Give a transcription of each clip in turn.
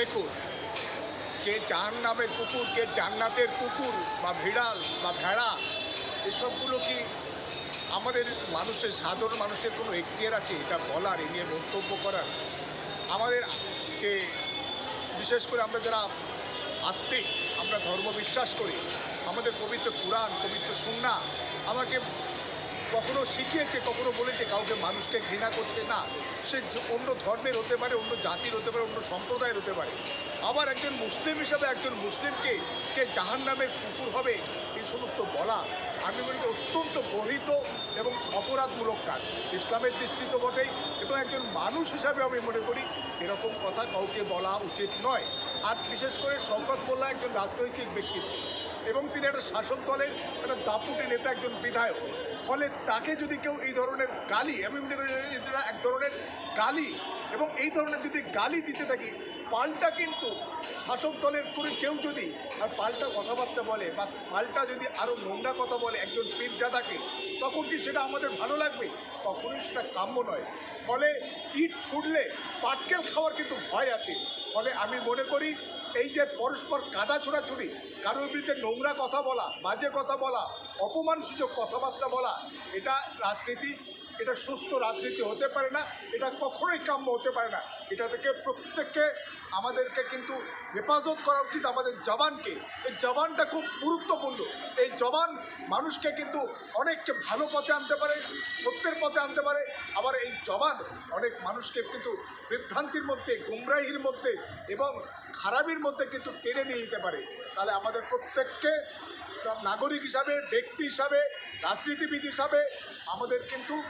দেখুন, কে জাহান নামের কুকুর, কে জান্নাতের কুকুর, বা ভিড়াল, বা ভেড়া, এসবগুলো কি আমাদের মানুষের, সাধারণ মানুষের কোনো এখতিয়ার আছে? এটা বলার, এ নিয়ে মন্তব্য করার। আমাদের যে, বিশেষ করে আমরা যারা আস্তিক, আমরা ধর্ম বিশ্বাস করি, আমাদের পবিত্র পুরাণ পবিত্র সুন্না আমাকে কখনো শিখিয়েছে, কখনো বলেছে, কাউকে মানুষকে ঘৃণা করতে না। সে অন্য ধর্মের হতে পারে, অন্য জাতির হতে পারে, অন্য সম্প্রদায়ের হতে পারে। আবার একজন মুসলিম হিসাবে একজন মুসলিমকে, কে জাহান নামের কুকুর হবে, এই সমস্ত বলা আমি মনে করি অত্যন্ত গর্হিত এবং অপরাধমূলক কাজ। ইসলামের দৃষ্টি তো বটেই এবং একজন মানুষ হিসাবে আমি মনে করি এরকম কথা কাউকে বলা উচিত নয়। আর বিশেষ করে শওকত মোল্লা একজন রাজনৈতিক ব্যক্তিত্ব এবং তিনি একটা শাসক দলের একটা দাপুটে নেতা, একজন বিধায়ক। ফলে তাকে যদি কেউ এই ধরনের গালি, আমি মনে করি এটা এক ধরনের গালি, এবং এই ধরনের যদি গালি দিতে থাকি, পাল্টা কিন্তু শাসক দলের করে কেউ যদি আর পাল্টা কথাবার্তা বলে বা পাল্টা যদি আরও নোংরা কথা বলে একজন পীরজাদাকে তখন কি সেটা আমাদের ভালো লাগবে? কখনোই সেটা কাম্য নয়। ফলে ইট ছুটলে পাটকেল খাওয়ার কিন্তু ভয় আছে। ফলে আমি মনে করি এই যে পরস্পর কাদা ছোড়াছুড়ি, কারোর বিরুদ্ধে নোংরা কথা বলা, বাজে কথা বলা, অপমানসূচক কথাবার্তা বলা, এটা রাজনীতি, এটা সুস্থ রাজনীতি হতে পারে না, এটা কখনোই কাম্য হতে পারে না। এটা থেকে প্রত্যেককে আমাদেরকে কিন্তু হেফাজত করা উচিত আমাদের জবানকে। এই জবানটা খুব গুরুত্বপূর্ণ। এই জবান মানুষকে কিন্তু অনেককে ভালো পথে আনতে পারে, সত্যের পথে আনতে পারে। আবার এই জবান অনেক মানুষকে কিন্তু বিভ্রান্তির মধ্যে, গুমরাহির মধ্যে এবং খারাপির মধ্যে কিন্তু টেনে নিয়ে যেতে পারে। তাহলে আমাদের প্রত্যেককে নাগরিক হিসাবে, ব্যক্তি হিসাবে, রাজনীতিবিদ হিসাবে আমাদের কিন্তু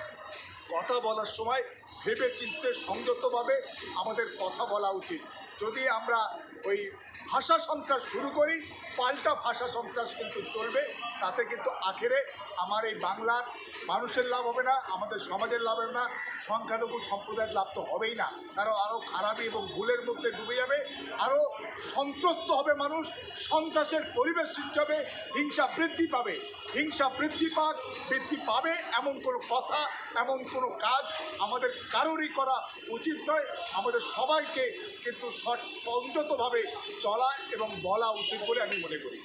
কথা বলার সময় ভেবে চিনতে সংযতভাবে আমাদের কথা বলা উচিত। যদি আমরা ওই ভাষা সন্ত্রাস শুরু করি, পাল্টা ভাষা সন্ত্রাস কিন্তু চলবে, তাতে কিন্তু আখেরে আমার এই বাংলার মানুষের লাভ হবে না, আমাদের সমাজের লাভ হবে না, সংখ্যালঘু সম্প্রদায়ের লাভ তো হবেই না। কারণ আরও খারাপি এবং ভুলের মধ্যে ডুবে যাবে আরও সন্ত্রস্ত হবে মানুষ, সন্ত্রাসের পরিবেশ সৃষ্টি হবে, হিংসা বৃদ্ধি পাবে। হিংসা বৃদ্ধি পাক, বৃদ্ধি পাবে এমন কোনো কথা, এমন কোনো কাজ আমাদের কারোরই করা উচিত নয়। আমাদের সবাইকে কিন্তু সংযতভাবে চলা এবং বলা উচিত বলে আমি মনে করি।